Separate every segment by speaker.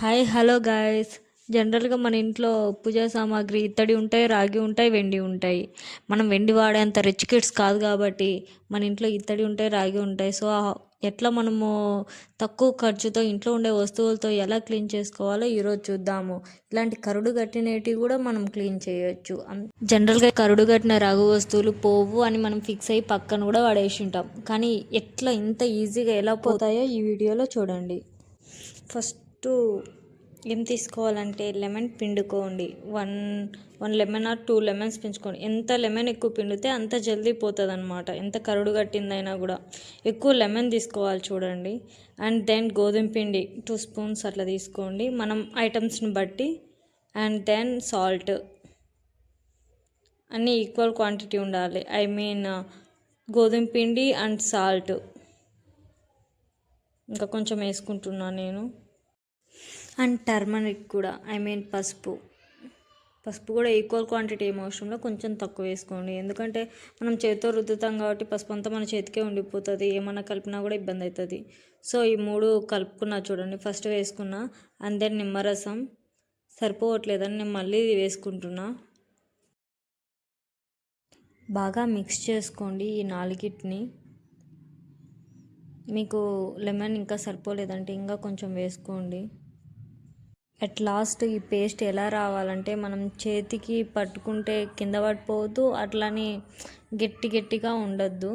Speaker 1: Hi hello guys. జనరల్గా మన ఇంట్లో పూజా సామాగ్రి ఇత్తడి ఉంటాయి రాగి ఉంటాయి వెండి ఉంటాయి. మనం వెండి వాడేంత రిచ్ కిడ్స్ కాదు కాబట్టి మన ఇంట్లో ఇత్తడి ఉంటాయి రాగి ఉంటాయి. సో ఎట్లా మనము తక్కువ ఖర్చుతో ఇంట్లో ఉండే వస్తువులతో ఎలా క్లీన్ చేసుకోవాలో ఈరోజు చూద్దాము. ఇలాంటి కరుడు కట్టినవి కూడా మనం క్లీన్ చేయొచ్చు. జనరల్గా కరుడు కట్టిన రాగు వస్తువులు పోవు అని మనం ఫిక్స్ అయ్యి పక్కన కూడా పడేసి ఉంటాం కానీ ఎట్లా ఇంత ఈజీగా ఎలా పోతాయో ఈ వీడియోలో చూడండి. ఫస్ట్ ఏం తీసుకోవాలంటే lemon పిండుకోండి. One one lemon or two lemons పెంచుకోండి. ఎంత లెమన్ ఎక్కువ పిండితే అంత జల్దీ పోతుంది అనమాట ఎంత కరుడు కట్టిందైనా కూడా. ఎక్కువ లెమన్ తీసుకోవాలి చూడండి. అండ్ దెన్ గోధుమ పిండి టూ స్పూన్స్ అట్లా తీసుకోండి. మనం ఐటమ్స్ని బట్టి అండ్ దెన్ సాల్ట్. అన్నీ ఈక్వల్ క్వాంటిటీ ఉండాలి. ఐ మీన్ గోధుమ పిండి అండ్ సాల్ట్. ఇంకా కొంచెం వేసుకుంటున్నాను నేను. అండ్ టర్మరిక్ కూడా ఐ మీన్ పసుపు. పసుపు కూడా ఈక్వల్ క్వాంటిటీ ఏం అవసరంలో కొంచెం తక్కువ వేసుకోండి. ఎందుకంటే మనం చేతితో రుద్దుతాం కాబట్టి పసుపు అంతా మన చేతికే ఉండిపోతుంది. ఏమన్నా కలిపినా కూడా ఇబ్బంది అవుతుంది సో ఈ మూడు కలుపుకున్నా చూడండి. ఫస్ట్ వేసుకున్నా అండ్ దెన్ నిమ్మరసం. సరిపోవట్లేదని నేను మళ్ళీ వేసుకుంటున్నా. బాగా మిక్స్ చేసుకోండి ఈ నాలుగిటిని. మీకు లెమన్ ఇంకా సరిపోలేదంటే ఇంకా కొంచెం వేసుకోండి. అట్ లాస్ట్ ఈ పేస్ట్ ఎలా రావాలంటే మనం చేతికి పట్టుకుంటే కింద పడిపోవద్దు అట్లని గట్టి గట్టిగా ఉండొద్దు.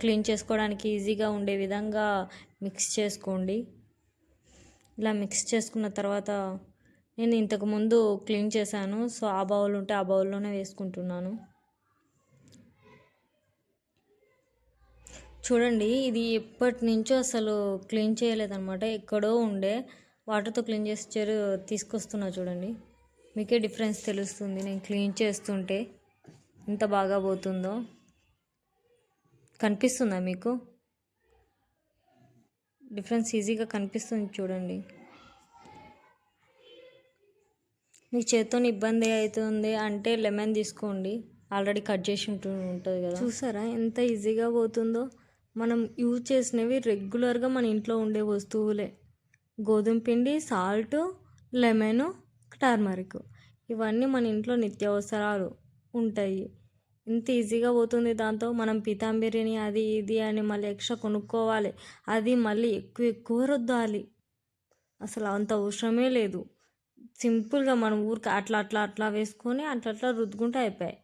Speaker 1: క్లీన్ చేసుకోవడానికి ఈజీగా ఉండే విధంగా మిక్స్ చేసుకోండి. ఇలా మిక్స్ చేసుకున్న తర్వాత నేను ఇంతకుముందు క్లీన్ చేశాను సో ఆ బౌల్ ఉంటే ఆ బౌల్లోనే వేసుకుంటున్నాను. చూడండి ఇది ఎప్పటి నుంచో అసలు క్లీన్ చేయలేదన్నమాట ఎక్కడో ఉండే. వాటర్తో క్లీన్ చేసి చేరు తీసుకొస్తున్నా చూడండి. మీకే డిఫరెన్స్ తెలుస్తుంది. నేను క్లీన్ చేస్తుంటే ఎంత బాగా పోతుందో. కనిపిస్తుందా మీకు? డిఫరెన్స్ ఈజీగా కనిపిస్తుంది చూడండి. మీకు చేతితో ఇబ్బంది అవుతుంది అంటే లెమన్ తీసుకోండి. ఆల్రెడీ కట్ చేసి ఉంటు ఉంటుంది కదా. చూసారా? ఎంత ఈజీగా పోతుందో. మనం యూజ్ చేసినవి రెగ్యులర్గా మన ఇంట్లో ఉండే వస్తువులే. గోధుమ పిండి సాల్ట్ లెమన్ టర్మరిక్. ఇవన్నీ మన ఇంట్లో నిత్యావసరాలు ఉంటాయి. ఇంత ఈజీగా పోతుంది దాంతో మనం పితాంబిరిని అది ఇది అని మళ్ళీ ఎక్స్ట్రా కొనుక్కోవాలి. అది మళ్ళీ ఎక్కువ ఎక్కువ రుద్దాలి. అసలు అంత అవసరమే లేదు. సింపుల్గా మనం ఊరికి అట్లా అట్లా అట్లా వేసుకొని అట్లా అట్లా రుద్దుకుంటే అయిపోయాయి.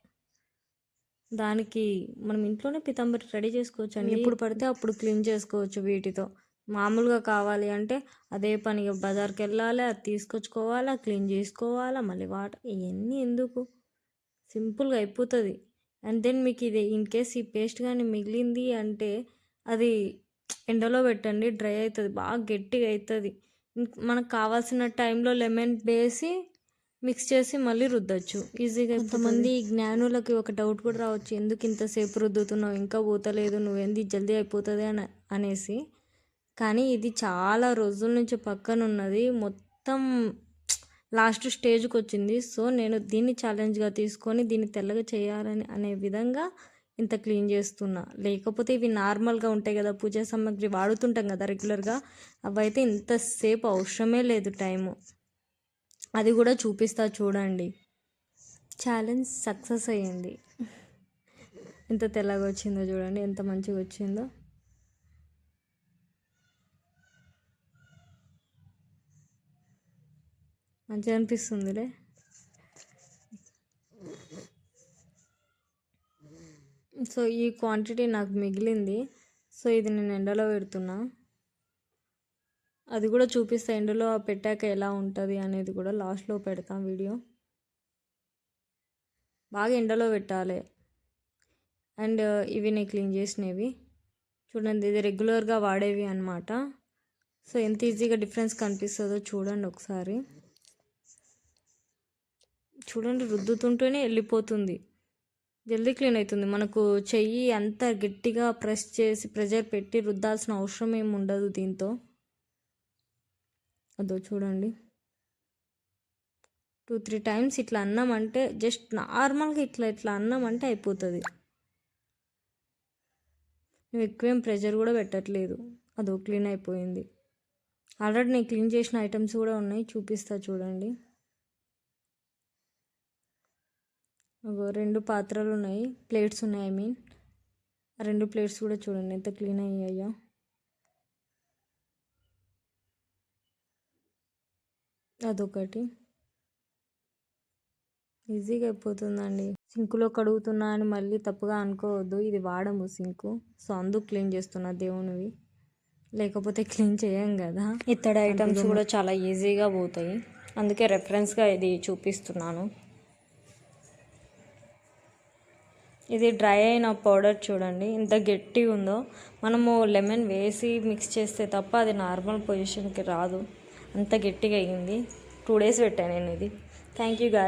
Speaker 1: దానికి మనం ఇంట్లోనే పితాంబరి రెడీ చేసుకోవచ్చు అండి ఎప్పుడు పడితే అప్పుడు క్లీన్ చేసుకోవచ్చు వీటితో. మామూలుగా కావాలి అంటే అదే పనిగా బజార్కి వెళ్ళాలి అది తీసుకొచ్చుకోవాలా క్లీన్ చేసుకోవాలా మళ్ళీ వాటర్ ఇవన్నీ ఎందుకు? సింపుల్గా అయిపోతుంది. అండ్ దెన్ మీకు ఇది ఇన్ కేస్ ఈ పేస్ట్ కానీ మిగిలింది అంటే అది ఎండలో పెట్టండి డ్రై అవుతుంది బాగా గట్టిగా అవుతుంది మనకు కావాల్సిన టైంలో లెమన్ వేసి మిక్స్ చేసి మళ్ళీ రుద్దచ్చు. ఈజీగా కొంతమంది జ్ఞానులకి ఒక డౌట్ కూడా రావచ్చు. ఎందుకు ఇంతసేపు రుద్దుతున్నావు? ఇంకా పోతలేదు నువ్వేంది? జల్దీ అయిపోతుంది అని అనేసి. కానీ ఇది చాలా రోజుల నుంచి పక్కన ఉన్నది. మొత్తం లాస్ట్ స్టేజ్కి వచ్చింది. సో నేను దీన్ని ఛాలెంజ్గా తీసుకొని దీన్ని తెల్లగా చేయాలని అనే విధంగా ఇంత క్లీన్ చేస్తున్నా. లేకపోతే ఇవి నార్మల్గా ఉంటాయి కదా పూజా సామాగ్రి వాడుతుంటాం కదా రెగ్యులర్గా అవైతే ఇంతసేపు అవసరమే లేదు టైము. అది కూడా చూపిస్తా చూడండి. ఛాలెంజ్ సక్సెస్ అయ్యింది. ఎంత తెల్లగా వచ్చిందో చూడండి ఎంత మంచిగా వచ్చిందో. మంచిగా అనిపిస్తుందిలే. సో ఈ క్వాంటిటీ నాకు మిగిలింది. సో ఇది నేను ఎండలో పెడుతున్నా. అది కూడా చూపిస్తా ఎండలో పెట్టాక ఎలా ఉంటుంది అనేది కూడా లాస్ట్లో పెడతాం వీడియో బాగా ఎండలో పెట్టాలి. అండ్ ఇవి నేను క్లీన్ చేసినవి. చూడండి ఇది రెగ్యులర్గా వాడేవి అనమాట సో ఎంత ఈజీగా డిఫరెన్స్ కనిపిస్తుందో చూడండి ఒకసారి. చూడండి రుద్దుతుంటేనే వెళ్ళిపోతుంది. జల్దీ క్లీన్ అవుతుంది. మనకు చెయ్యి అంత గట్టిగా ప్రెస్ చేసి ప్రెజర్ పెట్టి రుద్దాల్సిన అవసరం ఏమి ఉండదు దీంతో. అదో చూడండి. టూ త్రీ టైమ్స్ ఇట్లా అన్నామంటే జస్ట్ నార్మల్గా ఇట్లా ఇట్లా అన్నామంటే అయిపోతుంది. నువ్వు ఎక్కువేం ప్రెజర్ కూడా పెట్టట్లేదు. అదో క్లీన్ అయిపోయింది. ఆల్రెడీ నేను క్లీన్ చేసిన ఐటమ్స్ కూడా ఉన్నాయి. చూపిస్తా చూడండి. రెండు పాత్రలు ఉన్నాయి ప్లేట్స్ ఉన్నాయి ఐ మీన్. రెండు ప్లేట్స్ కూడా చూడండి ఎంత క్లీన్ అయ్యాయో. అదొకటి. ఈజీగా అయిపోతుందండి. సింకులో కడుగుతున్నా అని మళ్ళీ తప్పుగా అనుకోవద్దు. ఇది వాడము సింకు. సో అందుకు క్లీన్ చేస్తున్నా దేవునివి. లేకపోతే క్లీన్ చేయం కదా. ఇత్తడి ఐటమ్స్ కూడా చాలా ఈజీగా పోతాయి. అందుకే రెఫరెన్స్గా ఇది చూపిస్తున్నాను. ఇది డ్రై అయిన పౌడర్ చూడండి. ఇంత గట్టిగా ఉందో. మనము లెమన్ వేసి మిక్స్ చేస్తే తప్ప అది నార్మల్ పొజిషన్కి రాదు. అంత గట్టిగా అయ్యింది. టూ డేస్ పెట్టాను నేను ఇది. థ్యాంక్ యూ గా